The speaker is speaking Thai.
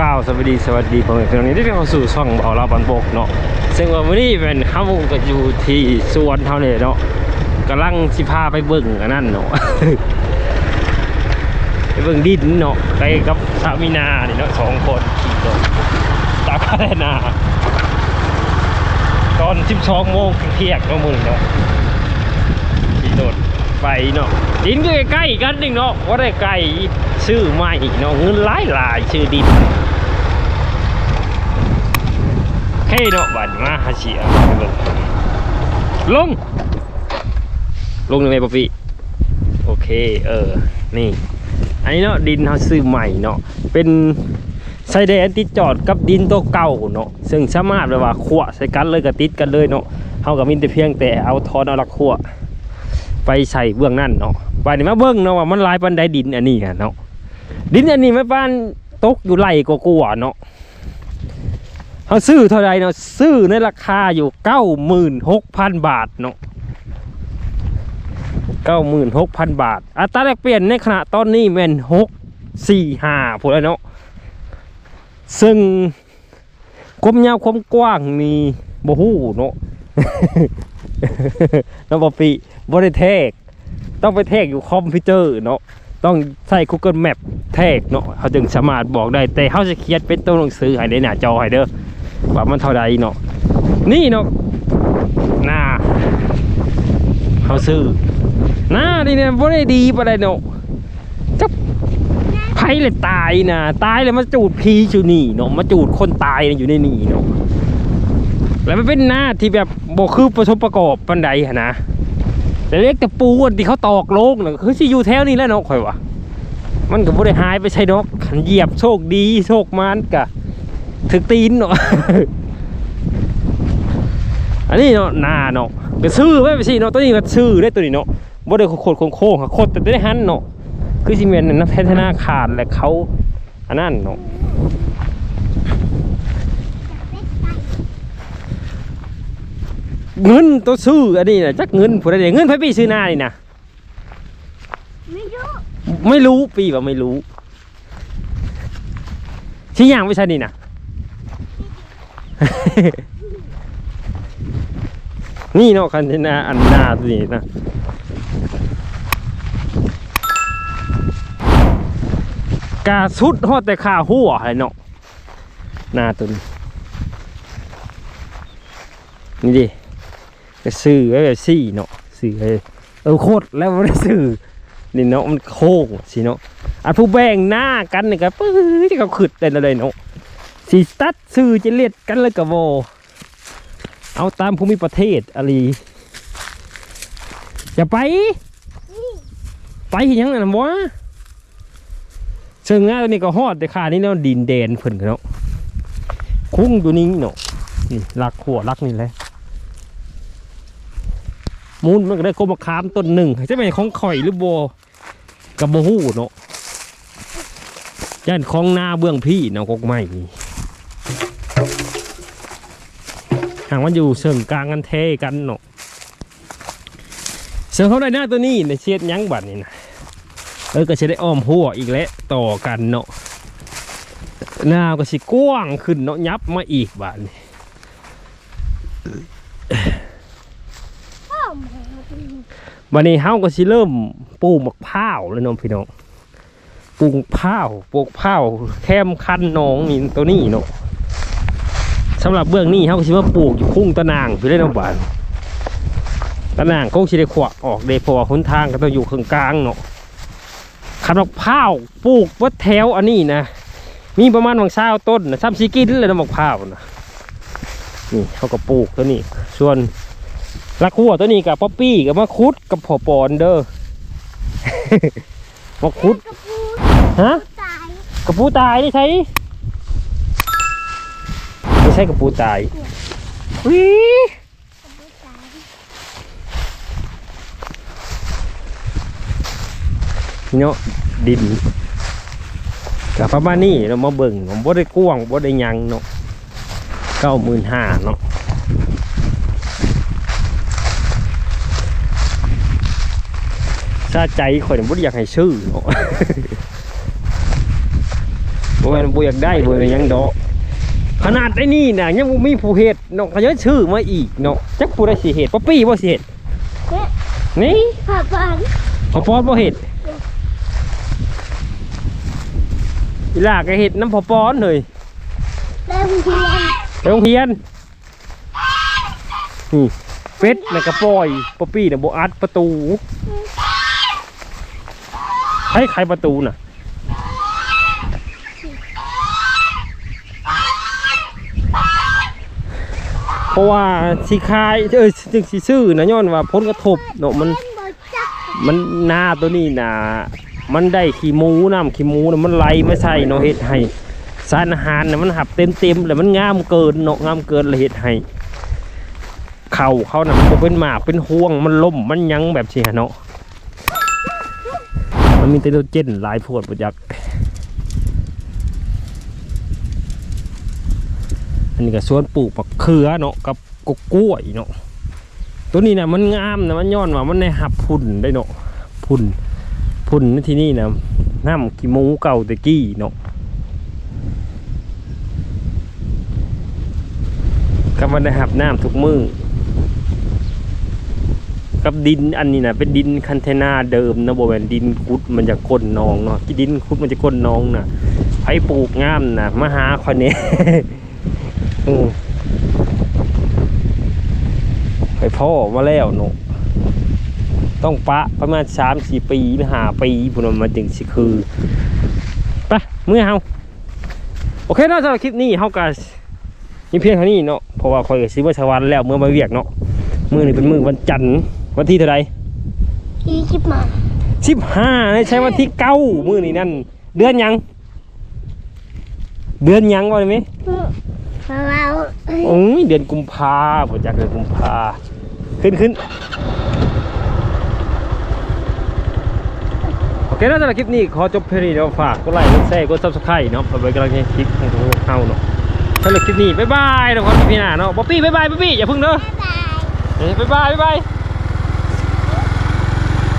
ก้าวสวัสดีสวัสดีพ่อแม่พี่น้องนี่ได้เข้าสู่ช่องเบาลาบันโบกเนาะซึ่งวันนี้เป็นเฮาก็อยู่ที่สวนเท่านี้เนาะกำลังสิพาไปเบิ่งอันนั้นเนาะไปเบิ่งดินเนาะไปกับสามีนานี่เนาะสองคนขี่รถตามพัฒนา ตอน12โมงเที่ยงเนาะมึงเนาะขี่รถไปเนาะดินก็ใกล้กันนึงเนาะว่าได้ไกล ซื้อใหม่เนาะเงินหลายหลายชื่อดินเฮ้ยเนาะบัดมาหาเสียไปเบิ่งลง ลงในไหมป๊อปปี้โอเค เออ นี่ อันนี้เนาะดินเขาซื้อใหม่เนาะเป็นไซเดนติดจอดกับดินตัวเก่าเนาะซึ่งสามารถแบบว่าขวใส่กันเลยกับติดกันเลยเนาะเขากับมินแต่เพียงแต่เอาทอนเอาละขวไปใส่เบื้องนั่นเนาะไปนี่มาเบื้องเนาะว่ามันลายปันไดดินอันนี้กันเนาะ ดินอันนี้ไม่ปานตกอยู่ไหลกว่าๆเนาะเขาซื้อเท่าไรเนาะซื้อในราคาอยู่เก้าหมื่นหกพันบาทเนาะเก้าหมื่นหกพันบาท อัตราแลกเปลี่ยนในขณะตอนนี้แม่นหกสี่ห้าพูดแล้วเนาะซึ่งความยาวความกว้างนี่บ่ฮู้เนาะน้องปอปีบ่ได้แทก ต้องไปแทกอยู่คอมพิวเตอร์เนาะ ต้องใส่ Google Map แทกเนาะเขาจึงสามารถบอกได้แต่เขาจะเขียนเป็นตัวหนังสือให้ในหน้าจอให้เด้อว่ามันเท่าใดเนาะนี่เนาะหน้าเขาซื้อหน้านี่เนี่ยบ่ได้ดีปานใดเนาะจับไผเลยตายนะตายเลยมาจูดพีอยู่นี่เนาะมาจูดคนตายอยู่ในนี่เนาะแล้วมันเป็นหน้าที่แบบบ่คือประสบประกอบปานใดหั้นะ เล็กแต่ปูอันที่เขาตอกโลกเน่ะคือสิอยู่แถวนี้แหล้วเนาะข่อยว่ามันก็บ่ได้หายไปใช่เนาะขันเหยียบโชคดีโชคมานกะถึกตีนเนาะอันนี้เนาะหน้าเนาะก็ซื้อไว้ไปสิเนาะตัวนี้ก็ซื้อได้ตัวนี้เนาะบ่ได้โคตรโค้งๆค่ะโคตรแต่ได้หันเนาะคือสิแม่นนักพัฒนาขาดและเขาอันนั้นเนาะ เงินตัวซื้ออันนี้น่ะจักเงินผู้ใดได้เงินไผไปซื้อหน้านี่นะไม่รู้ไม่รู้ปีว่าไม่รู้ชี้อย่างไม่ใช่นี่นะนี่เนาะคันธนาอันนาตัวนี้นะกาสุดฮอดแต่ขาหัวเลยเนาะหนาตัวนี้นี่ดิ ไปซื้อไว้แบบซี่เนาะซื้อไว้เออโคตรแล้วไม่ได้ซื้อนี่เนาะมันโค้งสิเนาะอันผู้แบ่งหน้ากันนี่ก็ปื้อที่เขาขึ้นได้เลยเนาะสีตัดซื้อจะเลียดกันเลยกับโวเอาตามภูมิประเทศอะไรจะไป ไปยังไงนะวะเชิงงานตัวนี้ก็ฮอดแต่ขานี่เนาะดินแดนเพิ่นเนาะคุ้งตัวนี้เนาะนี่ลักขัวลักนี่แหละ มูลมันก็ได้กบมะขามต้นหนึ่งจะเป็นของข่อยหรือโบกับโบหูเนาะย่านของนาเบื้องพี่เนาะกกไม้ห่างมันอยู่เชิงกลางกันเทกันเนาะเสือเขาได้หน้าตัวนี้ในเชียดยั้งบัดนี่นะเออก็จะได้อ้อมหัวอีกแล้วต่อกันเนาะหน้าก็สิกว้างขึ้นเนาะยับมาอีกบาดนี่ พ่อมา วันนี้เฮาก็สิเริ่มปลูกมะพร้าวแล้วน้องพี่น้องปลูกมะพร้าวปลูกมะพร้าวแคมคันหนองนี่ตัวนี้เนาะสำหรับเบื้องนี้เฮาก็สิมาปลูกอยู่คุ้งตะนางพี่เล่นน้องบานตะนางคงสิได้ขวะออกเดพราะว่าหนทางก็ต้องอยู่ข้างกลางเนาะขันมะพร้าวปลูกวัดแถวอันนี้นะมีประมาณวังเศร้าต้นนะซ้ำซีกินเลยนะมะพร้าวนะนี่เขาก็ปลูกตัวนี้ส่วน ลักหัวตัวนี้กับป๊อปปี้กับมะคุดกับผอปอนเด้อ มะคุด ฮะ ตายกระปูตายนี่ใช่ไม่ใช่กระปูตายวิกระพูตายเนาะดินกับประมาณนี้เรามาเบิ่งผมบ่ได้กว้างบ่ได้ยังเนาะเก้าหมื่นห้าเนาะ ซาใจข่อยน่ะบ่ได้อยากให้ชื่อเนาะโอ้บ่แม่นบ่อยากได้บ่ได้หยังดอกขนาดไอ้นี่น่ะยังบ่มีผู้เฮ็ดเนาะเขาจะชื่อมาอีกเนาะจักผู้ใดสิเฮ็ดป๊อปปี้บ่สิเฮ็ดเนี่ยนี่ขับบ้านพอปอนบ่เฮ็ดอีหลาก็เฮ็ดน้ำพอปอนเลยเริ่มเรียนไปโรงเรียนนี่เป็ดน่ะก็ปล่อยป๊อปปี้น่ะบ่อัดประตู ใครใครประตูน่ะ เพราะว่าสิขายเอ้ยจึงสิซื้อนะย้อนว่าผลกระทบเนาะมันมันหน้าตัวนี้นะมันได้ขี้มูน้ำขี้มูนะมันไหลไม่ใช่เนาะเฮ็ดให้สารอาหารนะมันหับเต็มเต็มเลยมันงามเกินเนาะงามเกินเลยเฮ็ดให้เข่าเขานะมันเป็นหมากเป็นห่วงมันล่มมันยั้งแบบสิฮะเนาะ มันมีไตโตเจนหลายโพดบ่จักอันนี้ก็สวนปลูกปักเขือเนาะกับกกล้วยเนาะตัวนี้นะมันงามนะมันย้อนว่ามันในหับพุ่นได้เนาะพุ่นพุ่นที่นี่นะน้ำขี้หมูเก่าตะกี้เนาะก็มันได้หับน้ำทุกมือ กับดินอันนี้นะเป็นดินคันเทนาเดิมนะบแมนดินคุดมันจะก้นนองเนาะที่ดินคุดมันจะก้นนองนะไผปลูกงามนะมาหาคอยเนี้ไปพ่อมาแล้วเนาะต้องปะประมาณสามสี่ปีหรือหาปีพุ่นน่ะมันจึงสิคือไปเมื่อเฮาโอเคเนาะสำหรับคลิปนี้เฮาก็มีเพียงเท่านี้เนาะเพราะว่าคอยกับซิเมื่อชวันแล้วเมื่อมาเวียกเนาะมือนี้เป็นมือวันจันทร์ วันที่เท่าไหร่ที่คิดมาสิบห้าใช่วันที่เก้ามื้อนี้นั่น เดือนหยัง เดือนหยังวะไหมเพราะเราโอ้ยเดือนกุมภาผมจากเดือนกุมภาขึ้นขึ้นโอเคแล้วสำหรับคลิปนี้ขอจบเพียงนี้เดี๋ยวฝากกดไลค์กดแชร์กดซับสไครต์เนาะเพื่อเป็นกำลังใจให้คลิปของพวกเราเนาะสำหรับคลิปนี้บ๊ายบายทุกคนพี่หน้าเนาะบ๊อบบี้บ๊ายบายบ๊อบบี้อย่าพึ่งเด้อบ๊ายบายเอ้ยบ๊ายบายบ๊ายบาย